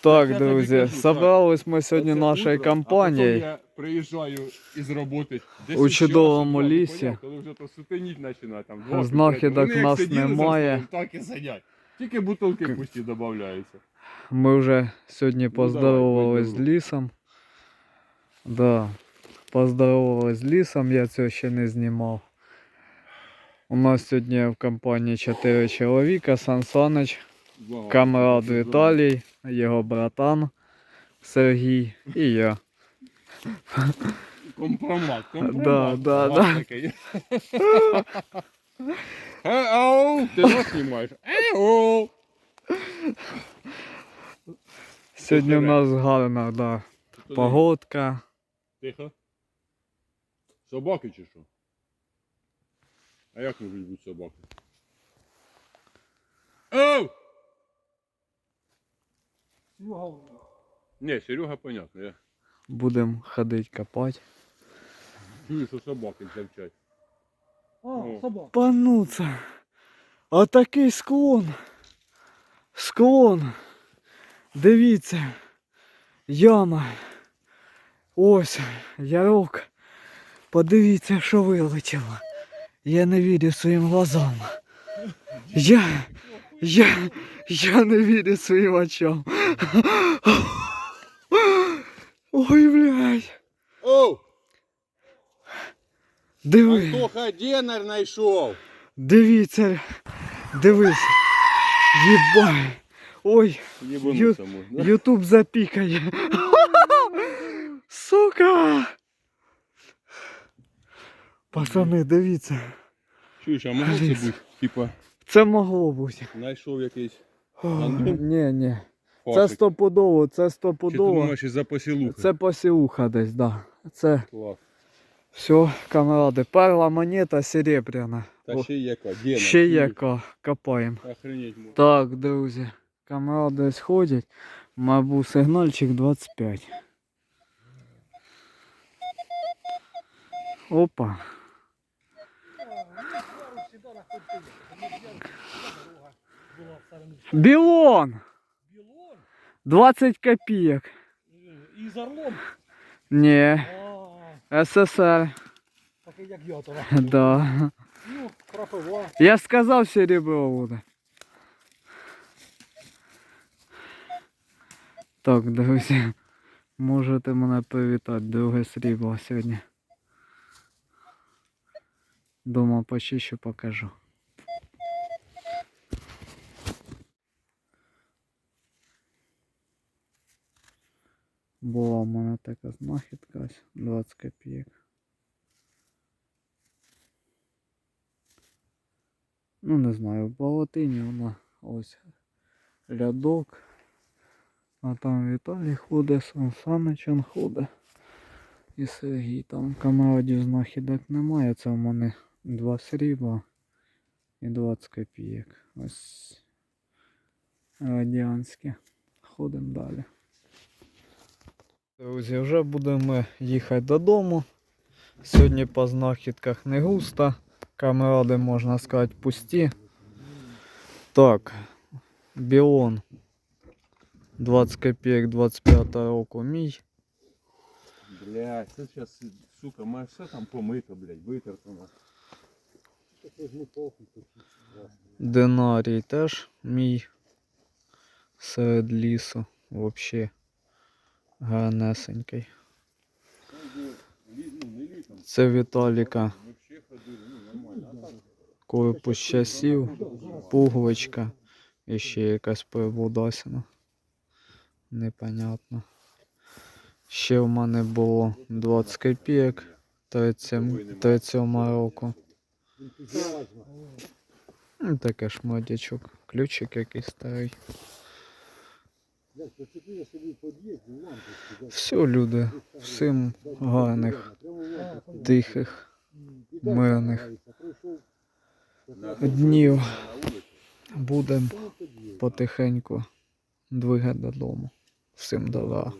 Так, Я тобі друзі, кажу, так. собрались ми сьогодні Оце нашою утро, а компанією. потім я приїжджаю із роботи. десь У час, чудовому два, лісі. поняв, Коли вже то сутеніть починає, там два, Знахідок п'ять. Вони як нас сиділи за немає. столом, Так і сидять. Тільки бутилки пусті додаються. Ми вже сьогодні поздоровались з пойдем. лісом. Да. Поздоровались з лісом, я цього ще не знімав. У нас сьогодні в компанії 4 чоловіка, Сан Саныч, камрад Віталій, його братан Сергій і я. Компромат, Да, компромат. да, да. такий. Ау, ти нас знімаєш. Ау. Сьогодні у нас гарна да, погодка. Тихо. Собаки чи що? А як можуть бути собаки? Оу! Ні, Серега понятно, я Будемо ходити копати. чую, що собаки завчать. О. А, собак. Пануться. А такий склон. Склон. Дивіться. Яма. Ось. Ярок. Подивіться, що вилетіло. Я не вірю своїм глазам. Я. Я. Я не вірю своїм очам. Ой, блядь. Оу! Диви. Антоха Денер знайшов! Дивіться. Дивись. Єбай. Ой. Єбануться можна. Ютуб запікає. Сука! Пацани, дивіться. Чуєш, а могло це бути? Типа, Це могло бути. знайшов якийсь Ні, ні. Це стопудово, це Чи ти стопудово. із-за посілухи? Це посілуха десь, да. Це Клас. все, камради. Перла монета серебряна. Та ще яка? Дена. ще яка. Копаємо. Охренеть можна. Так, друзі. Камради десь ходять. Мабуть, сигнальчик 25. Опа. Білон! 20 копеек. Із Орлом? Ні. СССР. Так як я то. Да. Ну, крапива. Я сказал серебро буде. Так, друзья, Можете мене привітати, друге серебро сегодня. Дома почищу, покажу. Була в мене така знахідка ось 20 копійок. Ну не знаю, в Балатині вона ось рядок. А там Віталій ходить, Сан Саничем ходить. І Сергій. Там камерадів знахідок немає. Це в мене два срібла і 20 копійок. Ось радянські. Ходимо далі. Друзі, вже будемо їхати додому. Сьогодні по знахідках не густо. Камеради, можна сказати, пусті. Так, Біон 20 копійок 25 року мій. Блядь, це зараз, сука, має все там помито, блядь, витерто. Динарій теж мій серед лісу. Взагалі гарнесенький. Це Віталіка. Корпус часів, пуговичка і ще якась приблудасина. Непонятно. Ще в мене було 20 копійок 37 37 року. Таке шматячок. Ключик якийсь старий. Все, люди, всім гарних, тихих, мирних днів. Будемо потихеньку двигати додому. Всім добра.